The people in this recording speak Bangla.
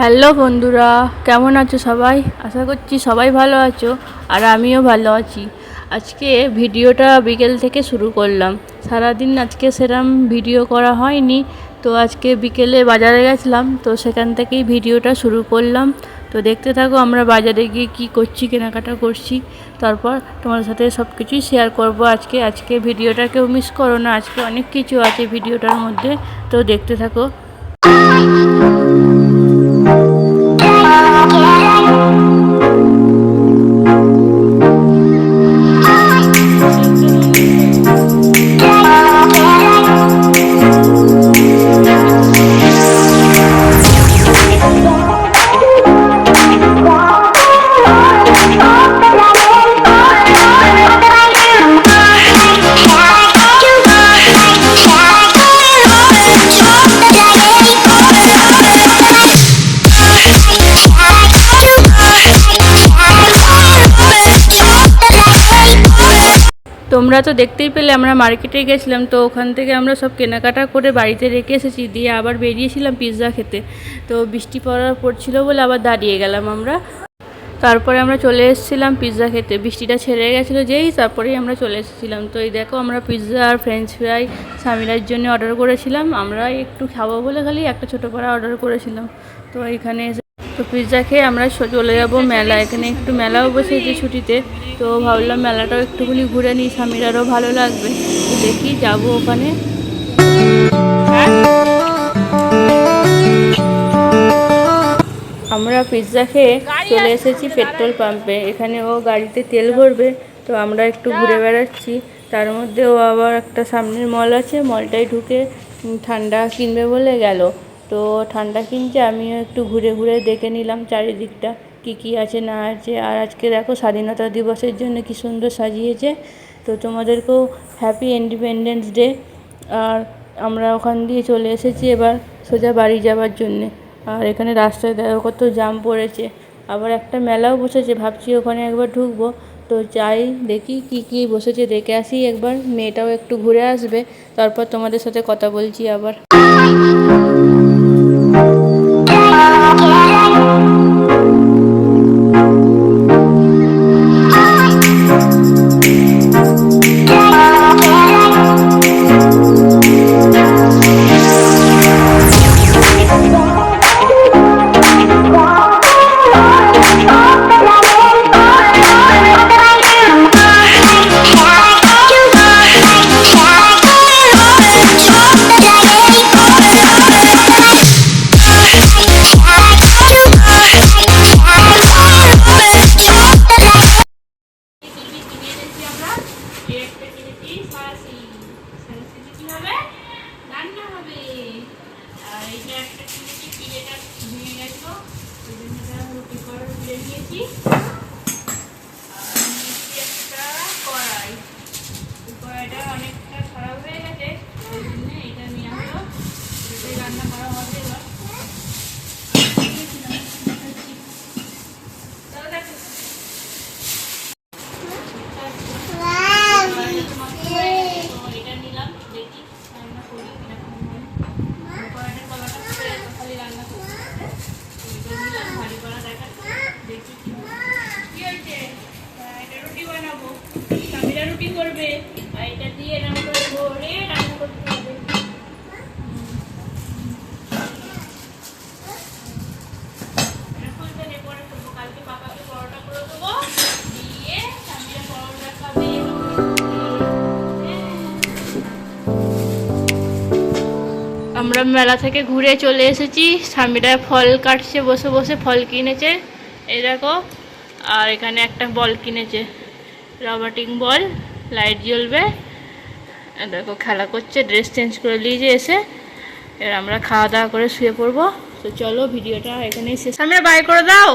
হ্যালো বন্ধুরা, কেমন আছো সবাই? আশা করছি সবাই ভালো আছো আর আমিও ভালো আছি। আজকে ভিডিওটা বিকেল থেকে শুরু করলাম। সারাদিন আজকে সেরম ভিডিও করা হয়নি, তো আজকে বিকেলে বাজারে গেছিলাম, তো সেখান থেকেই ভিডিওটা শুরু করলাম। তো দেখতে থাকো, আমরা বাজারে গিয়ে কী করছি, কেনাকাটা করছি। তারপর তোমার সাথে সব কিছুই শেয়ার করব আজকে। আজকে ভিডিওটা কেউ মিস করো না, আজকে অনেক কিছু আছে ভিডিওটার মধ্যে, তো দেখতে থাকো। 消えない তোমরা তো দেখতেই পেলে, আমরা মার্কেটে গেছিলাম, তো ওখান থেকে আমরা সব কেনাকাটা করে বাড়িতে রেখে এসেছি, দিয়ে আবার বেরিয়েছিলাম পিৎজা খেতে। তো বৃষ্টি পড়া পড়ছিল বলে আবার দাঁড়িয়ে গেলাম আমরা। তারপরে আমরা চলে এসেছিলাম পিৎজা খেতে, বৃষ্টিটা ছেড়ে গেছিল যেই তারপরেই আমরা চলে এসেছিলাম। তো এই দেখো আমরা পিৎজা আর ফ্রেঞ্চ ফ্রাই স্বামীরার জন্য অর্ডার করেছিলাম আমরা একটু খাব বলে খালি একটা ছোটো পাড়া অর্ডার করেছিলাম। তো এখানে তো পিৎজা খেয়ে আমরা চলে যাব মেলা। এখানে একটু মেলাও বসেছে ছুটিতে। তো ভাবলাম মেলাটাও একটুখানি ঘুরে নিই। স্বামীরারও ভালো লাগবে। তো দেখি যাব ওখানে। আমরা পিৎজা খেয়ে চলে এসেছি পেট্রোল পাম্পে এখানে ও গাড়িতে তেল ভরবে। তো আমরা একটু ঘুরে বেড়াচ্ছি। তার মধ্যে ও আবার একটা সামনের মল আছে। মলটায় ঢুকে ঠান্ডা কিনবে বলে গেল। তো ঠান্ডা কিনছে, আমিও একটু ঘুরে ঘুরে দেখে নিলাম চারিদিকটা, কি কি আছে না আছে। আর আজকে দেখো স্বাধীনতা দিবসের জন্য কি সুন্দর সাজিয়েছে। তো তোমাদেরকেও হ্যাপি ইন্ডিপেন্ডেন্স ডে আর আমরা ওখান দিয়ে চলে এসেছি এবার সোজা বাড়ি যাওয়ার জন্যে। আর এখানে রাস্তায় দেখো কত জাম পড়েছে। আবার একটা মেলাও বসেছে, ভাবছি ওখানে একবার ঢুকবো। তো যাই, দেখি কি কি বসেছে, দেখে আসি একবার। মেয়েটাও একটু ঘুরে আসবে, তারপর তোমাদের সাথে কথা বলছি আবার। Bye. পিড়েটা ভেঙে গেছিল ওই জন্য এটা রুটি করে তুলে আমরা মেলা থেকে ঘুরে চলে এসেছি। স্বামীরা ফল কাটছে, বসে বসে ফল কিনেছে। এই দেখো, আর এখানে একটা বল কিনেছে। রবার্টিং বল, লাইট জ্বলবে। দেখো, খেলা করছে, ড্রেস চেঞ্জ করে নিয়েছে এসে। এবার আমরা খাওয়া দাওয়া করে শুয়ে পড়ব। তো চলো, ভিডিওটা এখানেই শেষ। আমরা বাই করে দাও।